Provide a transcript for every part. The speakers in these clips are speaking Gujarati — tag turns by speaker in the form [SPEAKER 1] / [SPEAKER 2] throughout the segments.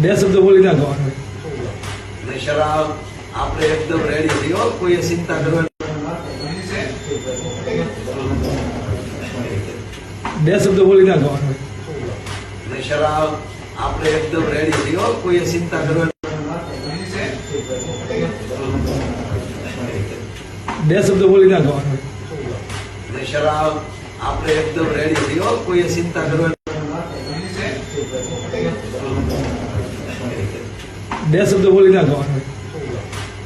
[SPEAKER 1] બે શબ્દો બોલી
[SPEAKER 2] ને શરાબ આપણે એકદમ રેડી છીએ કોઈ ચિંતા કરવાની
[SPEAKER 1] બે શબ્દો બોલી
[SPEAKER 2] ને શરાબ આપણે એકદમ રેડી છીએ કોઈ ચિંતા કરવાની
[SPEAKER 1] બે શબ્દો બોલી
[SPEAKER 2] ને શરાબ આપણે એકદમ રેડી છીએ હો કોઈએ ચિંતા કરવાની
[SPEAKER 1] બે શબ્દો બોલી નાખો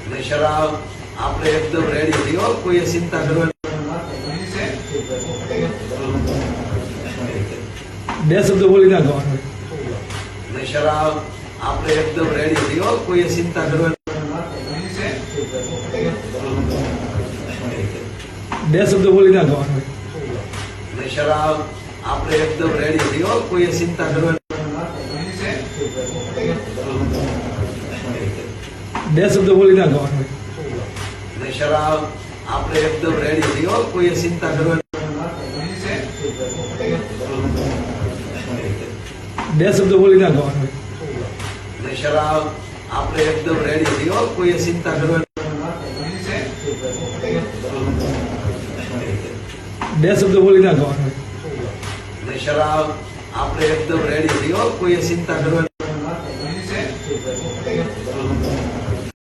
[SPEAKER 2] ને શરાબ આપણે એકદમ રેડી છીએ હો કોઈએ ચિંતા કરવાની
[SPEAKER 1] બે શબ્દો બોલી નાખો
[SPEAKER 2] ને શરાબ આપણે એકદમ રેડી છીએ હો કોઈએ ચિંતા કરવાની
[SPEAKER 1] બે શબ્દો બોલી નાખો
[SPEAKER 2] ને શરાબ આપણે એકદમ રેડી થયો કોઈએ ચિંતા કરવાની
[SPEAKER 1] બે શબ્દ બોલી
[SPEAKER 2] ને શરાબ આપણે એકદમ રેડી થયો કોઈએ ચિંતા કરવાની
[SPEAKER 1] બે શબ્દ બોલી
[SPEAKER 2] ને શરાબ આપણે એકદમ રેડી થયો કોઈએ ચિંતા કરવાની
[SPEAKER 1] બે શબ્દો બોલી નાખો.
[SPEAKER 2] આપણે એકદમ રેડી થયો કોઈ ચિંતા કરવાની